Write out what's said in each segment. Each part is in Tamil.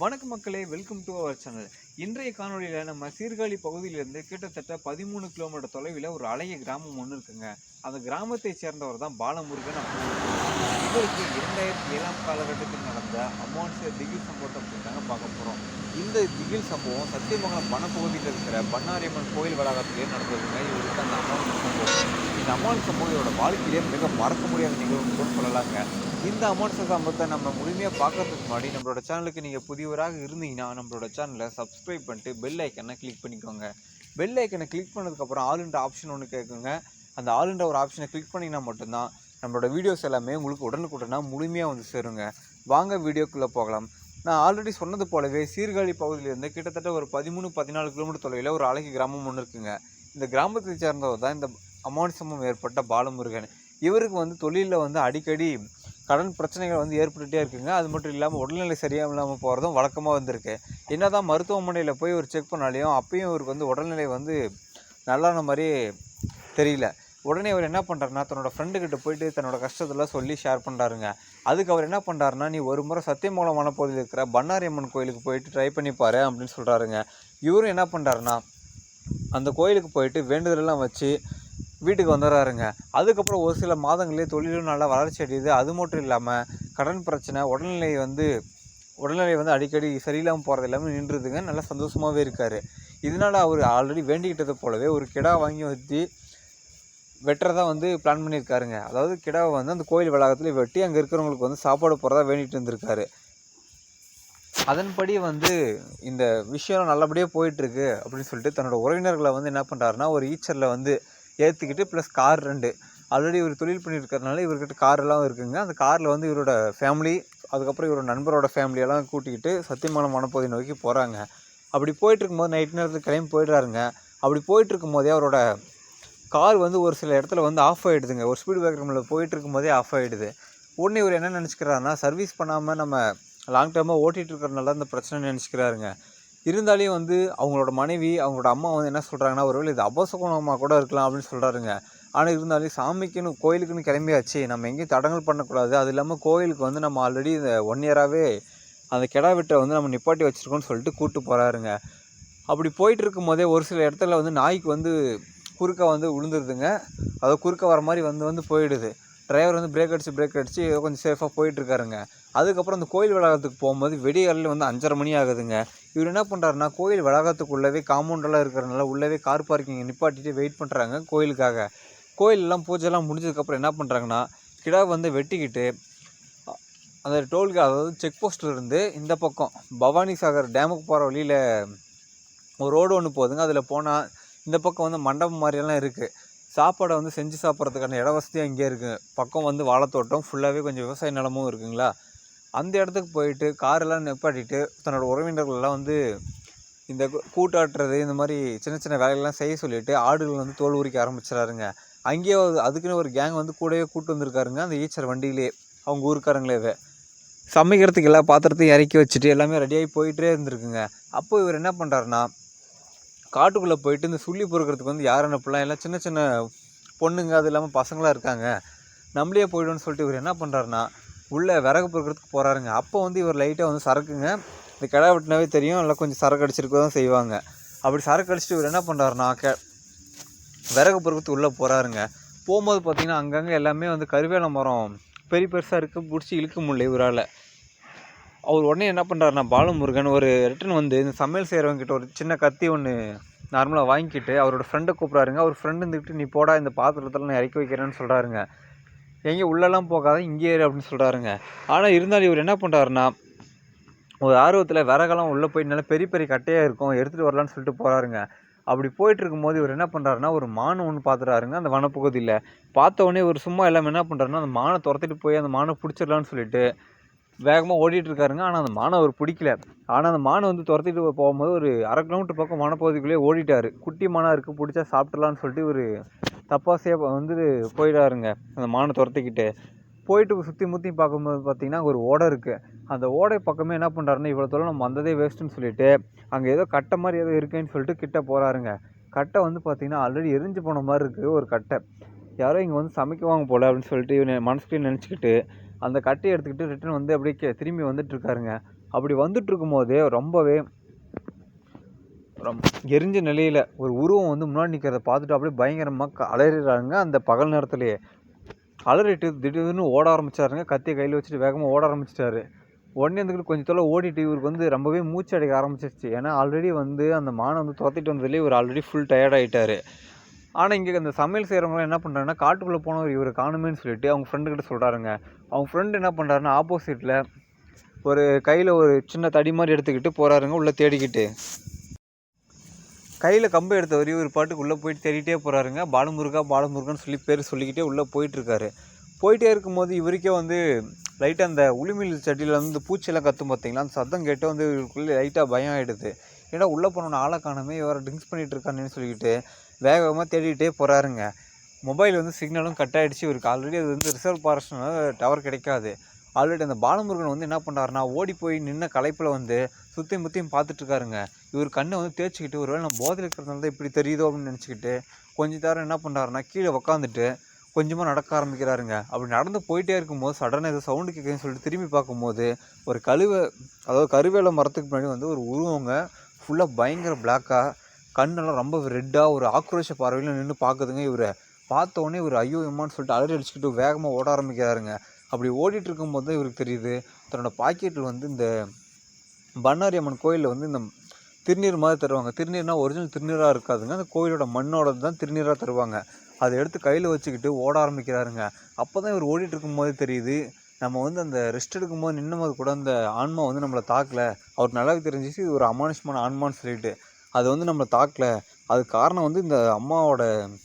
வணக்கம் மக்களே வெல்கம் டு அவர் சேனல் இன்றைய காணொளியில் நம்ம சீர்காழி பகுதியிலிருந்து கிட்டத்தட்ட பதிமூணு கிலோமீட்டர் தொலைவில் ஒரு அழகிய கிராமம் ஒன்று இருக்குங்க. அந்த கிராமத்தை சேர்ந்தவர் தான் பாலமுருகன் அப்படின்னு இவருக்கு இரண்டாயிரத்தி ஏழாம் காலகட்டத்தில் நடந்த அமானுஷ திகில் சம்பவத்தை பற்றி தாங்க பார்க்க போகிறோம் இந்த திகில் சம்பவம் சத்தியமங்கலம் வனப்பகுதியில் இருக்கிற பண்ணாரியம்மன் கோயில் வளாகத்திலே நடந்ததுங்க. இவருக்கு அந்த அமானுஷ சம்பவம். இந்த அமானுஷ சம்பவம் இவரோட வாழ்க்கையிலே மிக மறக்க முடியாத நிகழ்வுன்னு கூட சொல்லலாங்க. இந்த அமானுஷ சம்பவத்தை நம்ம முழுமையாக பார்க்கறதுக்கு முன்னாடி நம்மளோட சேனலுக்கு நீங்கள் புதியவராக இருந்தீங்கன்னா நம்மளோட சேனலை சப்ஸ்கிரைப் பண்ணிட்டு பெல் ஐக்கனை கிளிக் பண்ணிக்கோங்க. பெல் ஐக்கனை கிளிக் பண்ணதுக்கப்புறம் ஆளுன்ற ஆப்ஷன் ஒன்று கேட்குங்க அந்த ஆளுன்ற ஒரு ஆப்ஷனை கிளிக் பண்ணிங்கன்னா மட்டும்தான் நம்மளோட வீடியோஸ் எல்லாமே உங்களுக்கு உடனுக்குடனாக முழுமையாக வந்து சேருங்க. வாங்க வீடியோக்குள்ளே போகலாம். நான் ஆல்ரெடி சொன்னது போலவே சீர்காழி பகுதியிலேருந்து கிட்டத்தட்ட ஒரு பதிமூணு பதினாலு கிலோமீட்டர் தொலைவில் ஒரு அழகிய கிராமம் ஒன்று இருக்குங்க. இந்த கிராமத்தை சேர்ந்தவர் தான் இந்த அமானுஷமும் ஏற்பட்ட பாலமுருகன். இவருக்கு வந்து தொழிலில் வந்து அடிக்கடி கடன் பிரச்சனைகள் வந்து ஏற்பட்டுகிட்டே இருக்குங்க. அது மட்டும் இல்லாமல் உடல்நிலை சரியாக இல்லாமல் போகிறதும் வழக்கமாக வந்திருக்கு. என்ன தான் மருத்துவமனையில் போய் ஒரு செக் பண்ணாலையும் அப்பயும் இவருக்கு வந்து உடல்நிலை வந்து நல்லான மாதிரி தெரியல. உடனே அவர் என்ன பண்ணுறாருன்னா தன்னோட ஃப்ரெண்டுக்கிட்ட போயிட்டு தன்னோட கஷ்டத்தெல்லாம் சொல்லி ஷேர் பண்ணுறாருங்க அதுக்கு அவர் என்ன பண்ணுறாருன்னா நீ ஒரு முறை சத்தியமூலம் வனப்பகுதியில் இருக்கிற பன்னாரியம்மன் கோயிலுக்கு போயிட்டு ட்ரை பண்ணிப்பாரு அப்படின்னு சொல்கிறாருங்க இவரும் என்ன பண்ணுறாருன்னா அந்த கோயிலுக்கு போயிட்டு வேண்டுதலெல்லாம் வச்சு வீட்டுக்கு வந்துடுறாருங்க அதுக்கப்புறம் ஒரு சில மாதங்களே தொழிலும் நல்லா வளர்ச்சி அடையுது. அது மட்டும் இல்லாமல் கடன் பிரச்சனை உடல்நிலை வந்து உடல்நிலை வந்து அடிக்கடி சரியில்லாமல் போகிறது எல்லாமே நின்றுதுங்க. நல்லா சந்தோஷமாகவே இருக்கார். இதனால் அவர் ஆல்ரெடி வேண்டிக்கிட்டது போலவே ஒரு கிடா வாங்கி வச்சு வெட்டுறதா வந்து பிளான் பண்ணியிருக்காருங்க. அதாவது கிடாவை வந்து அந்த கோயில் வளாகத்தில் வெட்டி அங்கே இருக்கிறவங்களுக்கு வந்து சாப்பாடு போகிறதா வேண்டிட்டு இருந்திருக்காரு. அதன்படி வந்து இந்த விஷயம் நல்லபடியாக போயிட்டுருக்கு அப்படின்னு சொல்லிட்டு தன்னோட உறவினர்களை வந்து என்ன பண்ணுறாருன்னா ஒரு ஈச்சரில் வந்து ஏற்றிக்கிட்டு ப்ளஸ் கார் ரெண்டு. ஆல்ரெடி இவர் தொழில் பண்ணியிருக்கிறதுனால இவர்கிட்ட கார்லாம் இருக்குங்க. அந்த காரில் வந்து இவரோட ஃபேமிலி அதுக்கப்புறம் இவரோட நண்பரோட ஃபேமிலியெல்லாம் கூட்டிக்கிட்டு சத்தியமான மனப்பகுதி நோக்கி போகிறாங்க அப்படி போயிட்டு போது நைட் நேரத்தில் கிளம்பி போயிடுறாருங்க. அப்படி போயிட்டுருக்கும் போதே அவரோட கார் வந்து ஒரு சில இடத்துல வந்து ஆஃப் ஆகிடுதுங்க ஒரு ஸ்பீட் பிரேக்கரில் போயிட்டு இருக்கும்போதே ஆஃப் ஆகிடுது உடனே இவர் என்ன நினச்சிக்கிறாருன்னா சர்வீஸ் பண்ணாமல் நம்ம லாங் டைமாக ஓட்டிகிட்டு இருக்கிறனால அந்த பிரச்சனை நினச்சிக்கிறாருங்க. இருந்தாலையும் வந்து அவங்களோட மனைவி அவங்களோட அம்மா வந்து என்ன சொல்கிறாங்கன்னா ஒருவேளை இது அபசகுணமாக கூட இருக்கலாம் அப்படின்னு சொல்கிறாருங்க ஆனால் இருந்தாலும் சாமிக்குன்னு கோயிலுக்குன்னு கிளம்பியாச்சு. நம்ம எங்கேயும் தடங்கல் பண்ணக்கூடாது. அது இல்லாமல் கோயிலுக்கு வந்து நம்ம ஆல்ரெடி இந்த ஒன் இயராகவே அந்த கிடா வெட்டை வந்து நம்ம நிப்பாட்டி வச்சுருக்கோம்னு சொல்லிட்டு கூப்பிட்டு போகிறாருங்க அப்படி போயிட்டு இருக்கும் போதே ஒரு சில இடத்துல வந்து நாய்க்கு வந்து குறுக்க வந்து விழுந்துருதுங்க அது குறுக்க வர மாதிரி வந்து வந்து போயிடுது. டிரைவர் வந்து பிரேக் அடிச்சு பிரேக் அடித்து ஏதோ கொஞ்சம் சேஃபாக போயிட்டுருக்காருங்க. அதுக்கப்புறம் அந்த கோயில் வளாகத்துக்கு போகும்போது வெடிகாலில் வந்து அஞ்சரை மணி ஆகுதுங்க. இவர் என்ன பண்ணுறாருன்னா கோயில் வளாகத்துக்குள்ளவே காம்பவுண்டெல்லாம் இருக்கிறனால உள்ளவே கார் பார்க்கிங் நிப்பாட்டிட்டு வெயிட் பண்ணுறாங்க கோயிலுக்காக. கோயிலெல்லாம் பூஜைலாம் முடிஞ்சதுக்கப்புறம் என்ன பண்ணுறாங்கன்னா கிடா வந்து வெட்டிக்கிட்டு அந்த டோல்கே அதாவது செக் இருந்து இந்த பக்கம் பவானி சாகர் டேமுக்கு போகிற வழியில் ஒரு ரோடு ஒன்று போகுதுங்க. அதில் போனால் இந்த பக்கம் வந்து மண்டபம் மாதிரியெல்லாம் இருக்குது சாப்பாடை வந்து செஞ்சு சாப்பிட்றதுக்கான இட வசதியும் இங்கே இருக்குது பக்கம் வந்து வாழைத்தோட்டம் ஃபுல்லாகவே கொஞ்சம் விவசாய நிலமும் இருக்குங்களா? அந்த இடத்துக்கு போயிட்டு காரெல்லாம் நிப்பாட்டிட்டு தன்னோட உறவினர்கள்லாம் வந்து இந்த கூட்டாட்டுறது இந்த மாதிரி சின்ன சின்ன வேலைகள்லாம் செய்ய சொல்லிவிட்டு ஆடுகள் வந்து தோல் உரிக்க ஆரம்பிச்சிடாருங்க அங்கேயே ஒரு- அதுக்குன்னு ஒரு கேங் வந்து கூடவே கூட்டு வந்திருக்காருங்க அந்த ஈச்சர் வண்டியிலே. அவங்க ஊருக்காரங்களேவே சமைக்கிறதுக்கு எல்லா பாத்திரத்தையும் இறக்கி வச்சுட்டு எல்லாமே ரெடியாகி போயிட்டே இருந்திருக்குங்க. அப்போ இவர் என்ன பண்ணுறாருன்னா காட்டுக்குள்ளே போயிட்டு இந்த சுள்ளி பொறுக்கிறதுக்கு வந்து யார் அனுப்பலாம்? எல்லாம் சின்ன சின்ன பொண்ணுங்க அது இல்லாமல் பசங்களாக இருக்காங்க. நம்மளே போய்டும்னு சொல்லிட்டு இவர் என்ன பண்ணுறாருன்னா உள்ளே விறகு பொறுக்கிறதுக்கு போகிறாருங்க அப்போ வந்து இவர் லைட்டாக வந்து சரக்குங்க. இந்த கிடா வெட்டினாவே தெரியும். எல்லாம் கொஞ்சம் சரக்கு அடிச்சிருக்க தான் செய்வாங்க. அப்படி சரக்கு அடிச்சுட்டு இவர் என்ன பண்ணுறாருனா கெ விறகு பொறுக்கிறது உள்ளே போகிறாருங்க போகும்போது பார்த்திங்கன்னா அங்கங்கே எல்லாமே வந்து கருவேல மரம் பெரிய பெருசாக இருக்குது பிடிச்சி இழுக்க முடியல இவரால். அவர் உடனே என்ன பண்ணுறாருன்னா பாலமுருகன் ஒரு ரிட்டன் வந்து இந்த சமையல் செய்கிறவங்க கிட்ட ஒரு சின்ன கத்தி ஒன்று நார்மலாக வாங்கிக்கிட்டு அவரோட ஃப்ரெண்டை கூப்பிட்றாருங்க. அவர் ஃப்ரெண்டு இருந்துக்கிட்டு நீ போடா இந்த பாத்திரத்தில் நான் இறக்கி வைக்கிறேன்னு சொல்கிறாருங்க எங்கேயும் உள்ளெல்லாம் போகாத இங்கே இரு அப்படின்னு சொல்கிறாருங்க ஆனால் இருந்தாலும் இவர் என்ன பண்ணுறாருன்னா ஒரு ஆர்வத்தில் விறகெல்லாம் உள்ளே போய் நல்லா பெரிய பெரிய கட்டையாக இருக்கும் எடுத்துகிட்டு வரலான்னு சொல்லிட்டு போகிறாருங்க அப்படி போயிட்டு இருக்கும்போது இவர் என்ன பண்ணுறாருன்னா ஒரு மான் ஒன்று பார்த்துறாருங்க அந்த வனப்பகுதியில். பார்த்த உடனே இவர் சும்மா எல்லாமே என்ன பண்ணுறாருன்னா அந்த மானை துரத்திட்டு போய் அந்த மானை பிடிச்சிடலான்னு சொல்லிட்டு வேகமாக ஓடிட்டு இருக்காருங்க ஆனால் அந்த மானை அவர் பிடிக்கல. ஆனால் அந்த மானை வந்து துரத்திட்டு போகும்போது ஒரு அரை கிலோமீட்டர் பக்கம் மனப்பகுதிக்குள்ளேயே ஓடிட்டாரு. குட்டி மானாக இருக்குது பிடிச்சா சாப்பிட்றலான்னு சொல்லிட்டு ஒரு தப்பாசையாக வந்து போயிடாருங்க அந்த மானை துரத்திக்கிட்டு. போயிட்டு சுற்றி முற்றி பார்க்கும்போது பார்த்தீங்கன்னா ஒரு ஓடை இருக்குது அந்த ஓடை பக்கமே என்ன பண்ணுறாருன்னா இவ்வளோ தூரம் நம்ம வந்ததே வேஸ்ட்டுன்னு சொல்லிட்டு அங்கே ஏதோ கட்டை மாதிரி ஏதோ இருக்குன்னு சொல்லிட்டு கிட்ட போகிறாருங்க கட்டை வந்து பார்த்திங்கன்னா ஆல்ரெடி எரிஞ்சு போன மாதிரி இருக்குது ஒரு கட்டை. யாரோ இங்கே வந்து சமைக்குவாங்க போல அப்படின்னு சொல்லிட்டு இவன் மனசுக்குள்ளே நினச்சிக்கிட்டு அந்த கட்டையை எடுத்துக்கிட்டு ரிட்டன் வந்து அப்படியே கே- திரும்பி வந்துட்டுருக்காருங்க. அப்படி வந்துட்டுருக்கும் போதே ரொம்பவே ரொம் எரிஞ்ச நிலையில் ஒரு உருவம் வந்து முன்னாடி நிற்கிறத பார்த்துட்டு அப்படியே பயங்கரமாக அலறிடுறாங்க அந்த பகல் நேரத்துலேயே அலறிட்டு திடீர்னு ஓட ஆரம்பிச்சாருங்க. கத்தியை கையில் வச்சுட்டு வேகமாக ஓட ஆரம்பிச்சிட்டாரு. உடனே இருந்துக்கிட்டு கொஞ்சம் தொலை ஓடிட்டு இவருக்கு வந்து ரொம்பவே மூச்சு அடைக்க ஆரம்பிச்சிருச்சு. ஏன்னா ஆல்ரெடி வந்து அந்த மானை வந்து துரத்திட்டு வந்ததுலேயே இவர் ஆல்ரெடி ஃபுல் டயர்ட் ஆகிட்டாரு ஆனால் இங்கே இந்த சமையல் செய்கிறவங்களாம் என்ன பண்ணுறாங்கன்னா காட்டுக்குள்ளே போனவர் இவர் காணுமேன்னு சொல்லிட்டு அவங்க ஃப்ரெண்டுக்கிட்ட சொல்கிறாருங்க அவங்க ஃப்ரெண்டு என்ன பண்ணுறாருன்னா ஆப்போசிட்டில் ஒரு கையில் ஒரு சின்ன தடி மாதிரி எடுத்துக்கிட்டு போகிறாருங்க உள்ளே தேடிக்கிட்டு. கையில் கம்பை எடுத்தவர் இவர் பாட்டுக்கு உள்ளே போயிட்டு தேடிட்டே போகிறாருங்க பாலமுருகா பாலமுருகன்னு சொல்லி பேர் சொல்லிக்கிட்டே உள்ளே போயிட்டுருக்காரு. போயிட்டே இருக்கும்போது இவருக்கே வந்து லைட்டாக அந்த உளிமில் சட்டியில் வந்து பூச்சியெல்லாம் கத்தும் பார்த்தீங்களா அந்த சத்தம் கேட்டு வந்து இவருக்குள்ளே லைட்டாக பயம் ஆகிடுது ஏன்னா உள்ளே போனோன்னு ஆளை காணமே இவரை ட்ரிங்க்ஸ் பண்ணிகிட்டு இருக்கானேன்னு சொல்லிக்கிட்டு வேக வேகமாக தேடிக்கிட்டே போகிறாருங்க மொபைல் வந்து சிக்னலும் கட் ஆகிடுச்சு இவருக்கு ஆல்ரெடி அது வந்து ரிசர்வ் ஃபாரஸ்ட்னால டவர் கிடைக்காது. ஆல்ரெடி அந்த பாலமுருகன் வந்து என்ன பண்ணுறாருனா ஓடி போய் நின்ன களைப்பில் வந்து சுற்றியும் முற்றியும் பார்த்துட்ருக்காருங்க. இவர் கண்ணை வந்து தேய்ச்சிக்கிட்டு ஒருவேளை நான் போதையில் இருக்கிறதுனால தான் இப்படி தெரியுதோ அப்படின்னு நினச்சிக்கிட்டு கொஞ்ச நேரம் என்ன பண்ணுறாருனா கீழே உக்காந்துட்டு கொஞ்சமாக நடக்க ஆரம்பிக்கிறாருங்க. அப்படி நடந்து போயிட்டே இருக்கும்போது சடனாக ஏதோ சவுண்டு கேட்குதுன்னு சொல்லிட்டு திரும்பி பார்க்கும்போது ஒரு கழுவை அதாவது கருவேல மரத்துக்கு முன்னாடி வந்து ஒரு உருவங்க ஃபுல்லாக பயங்கர பிளாக்காக கண்ணெல்லாம் ரொம்ப ரெட்டாக ஒரு ஆக்ரோஷ பார்வையில் நின்று பார்க்குதுங்க இவரை. பார்த்த உடனே இவர் ஐயோ எம்மான்னு சொல்லிட்டு அலறி அடிச்சுக்கிட்டு வேகமாக ஓட ஆரம்பிக்கிறாருங்க. அப்படி ஓடிட்டு இருக்கும்போது தான் இவருக்கு தெரியுது தன்னோட பாக்கெட்டில் வந்து இந்த பண்ணாரி அம்மன் கோயிலில் வந்து இந்த திருநீர் மாதிரி தருவாங்க. திருநீர்னால் ஒரிஜினல் திருநீராக இருக்காதுங்க அந்த கோயிலோட மண்ணோட தான் திருநீராக தருவாங்க. அதை எடுத்து கையில் வச்சுக்கிட்டு ஓட ஆரம்பிக்கிறாருங்க. அப்போ தான் இவர் ஓடிட்டு இருக்கும்போது தெரியுது நம்ம வந்து அந்த ரெஸ்ட் எடுக்கும்போது நின்னும்போது கூட அந்த ஆன்மா வந்து நம்மளை தாக்கலை. அவர் நல்லாவே தெரிஞ்சிச்சு இது ஒரு அமானுஷ்மான ஆன்மான்னு சொல்லிட்டு. அது வந்து நம்மளை தாக்கலை. அது காரணம் வந்து இந்த அம்மாவோட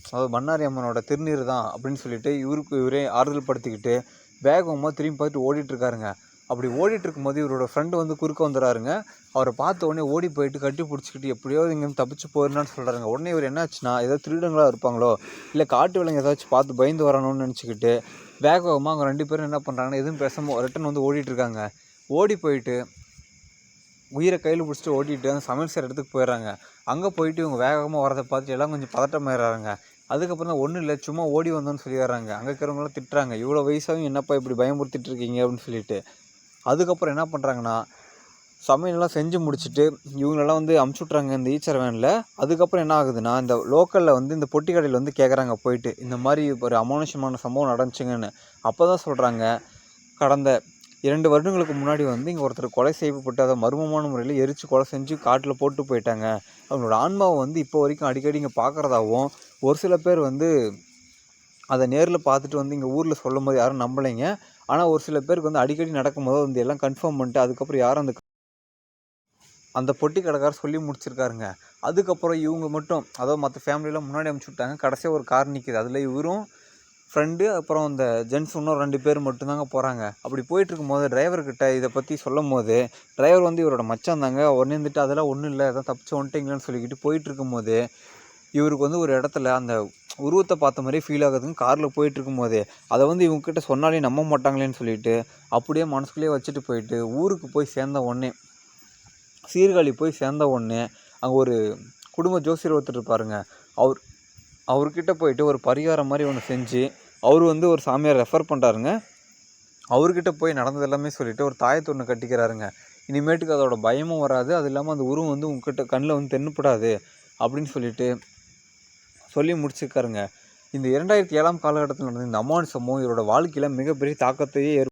அதாவது பண்ணாரி அம்மனோட திருநீர் தான் அப்படின்னு சொல்லிட்டு இவருக்கு இவரே ஆறுதல் படுத்திக்கிட்டு வேகமாக திரும்பி பார்த்துட்டு ஓடிட்டுருக்காருங்க. அப்படி ஓடிட்டு இருக்கும்போது இவரோட ஃப்ரெண்டு வந்து குறுக்க வந்துடுறாருங்க அவரை பார்த்த உடனே ஓடி போயிட்டு கட்டி பிடிச்சிக்கிட்டு எப்படியோ இங்கேருந்து தப்பிச்சு போயிருந்தான்னு சொல்கிறாங்க உடனே இவர் என்னாச்சுன்னா ஏதோ திருடங்களாக இருப்பாங்களோ இல்லை காட்டு விலங்கு ஏதாச்சும் பார்த்து பயந்து வரணும்னு நினச்சிக்கிட்டு வேக வேகமாக அவங்க ரெண்டு பேரும் என்ன பண்ணுறாங்கன்னா எதுவும் பேசாமல் ரிட்டன் வந்து ஓடிட்டுருக்காங்க. ஓடி போயிட்டு உயிரை கையில் பிடிச்சிட்டு ஓட்டிட்டு அந்த சமையல் செய்கிற இடத்துக்கு போயிடுறாங்க. அங்கே போயிட்டு இவங்க வேகமாக வரதை பார்த்துட்டு எல்லாம் கொஞ்சம் பதட்டமாயிடுறாங்க அதுக்கப்புறம் தான் ஒன்றும் இல்லை சும்மா ஓடி வந்தோன்னு சொல்லி வர்றாங்க அங்கே இருக்கிறவங்களாம் திட்டுறாங்க. இவ்வளோ வயசாகவும் என்னப்பா இப்படி பயமுறுத்திட்டு இருக்கீங்க அப்படின்னு சொல்லிட்டு. அதுக்கப்புறம் என்ன பண்ணுறாங்கன்னா சமையலெல்லாம் செஞ்சு முடிச்சுட்டு இவங்களெல்லாம் வந்து அமுச்சு விட்றாங்க இந்த ஈச்சர் வேனில். அதுக்கப்புறம் என்ன ஆகுதுன்னா இந்த லோக்கலில் வந்து இந்த பொட்டி கடையில் வந்து கேட்குறாங்க போயிட்டு இந்த மாதிரி ஒரு அமானுஷமான சம்பவம் நடந்துச்சுங்கன்னு. அப்போ தான் சொல்கிறாங்க கடந்த இரண்டு வருடங்களுக்கு முன்னாடி வந்து இங்கே ஒருத்தர் கொலை செய்யப்பட்டு அதை மர்மமான முறையில் எரித்து கொலை செஞ்சு காட்டில் போட்டு போயிட்டாங்க. அவங்களோட ஆன்மாவை வந்து இப்போ வரைக்கும் அடிக்கடி இங்கே பார்க்குறதாவும் ஒரு சில பேர் வந்து அதை நேரில் பார்த்துட்டு வந்து இங்கே ஊரில் சொல்லும் போது யாரும் நம்பலைங்க. ஆனால் ஒரு சில பேருக்கு வந்து அடிக்கடி நடக்கும்போது வந்து எல்லாம் கன்ஃபார்ம் பண்ணிட்டு அதுக்கப்புறம் யாரும் அந்த அந்த பொட்டி கடைக்காரர் சொல்லி முடிச்சிருக்காருங்க. அதுக்கப்புறம் இவங்க மட்டும் அதாவது மற்ற ஃபேமிலியெலாம் முன்னாடி அமுச்சு விட்டாங்க. கடைசியாக ஒரு கார் நிற்கிது அதில் இவரும் ஃப்ரெண்டு அப்புறம் அந்த ஜென்ஸ் இன்னும் ரெண்டு பேர் மட்டும்தாங்க போகிறாங்க அப்படி போயிட்டுருக்கும் போது டிரைவர்கிட்ட இதை பற்றி சொல்லும் போது டிரைவர் வந்து இவரோட மச்சான் தாங்க. உடனே இருந்துட்டு அதெல்லாம் ஒன்றும் இல்லை. எதாவது தப்பிச்சு வந்துட்டீங்களான்னு சொல்லிக்கிட்டு போயிட்டு இருக்கும்போது இவருக்கு வந்து ஒரு இடத்துல அந்த உருவத்தை பார்த்த மாதிரி ஃபீல் ஆகுதுங்க. காரில் போயிட்டுருக்கும் போது அதை வந்து இவங்ககிட்ட சொன்னாலே நம்ப மாட்டாங்களேன்னு சொல்லிட்டு அப்படியே மனசுக்குள்ளேயே வச்சுட்டு போயிட்டு ஊருக்கு போய் சேர்ந்த உடனே சீர்காழி போய் சேர்ந்த உடனே அங்கே ஒரு குடும்ப ஜோசியர் ஒருத்தர் இருப்பாருங்க. அவர் அவர்கிட்ட போயிட்டு ஒரு பரிகாரம் மாதிரி ஒன்று செஞ்சு அவர் வந்து ஒரு சாமியார் ரெஃபர் பண்ணுறாருங்க அவர்கிட்ட போய் நடந்தது எல்லாமே சொல்லிவிட்டு ஒரு தாயத்தை ஒன்று கட்டிக்கிறாருங்க. இனிமேட்டுக்கு அதோட பயமும் வராது. அது இல்லாமல் அந்த உருவம் வந்து உங்ககிட்ட கண்ணில் வந்து தென்னப்படாது அப்படின்னு சொல்லிட்டு சொல்லி முடிச்சிருக்காருங்க. இந்த இரண்டாயிரத்தி ஏழாம் காலகட்டத்தில் நடந்த இந்த அமான் சம்பவம் இவரோட வாழ்க்கையில் மிகப்பெரிய தாக்கத்தையே ஏற்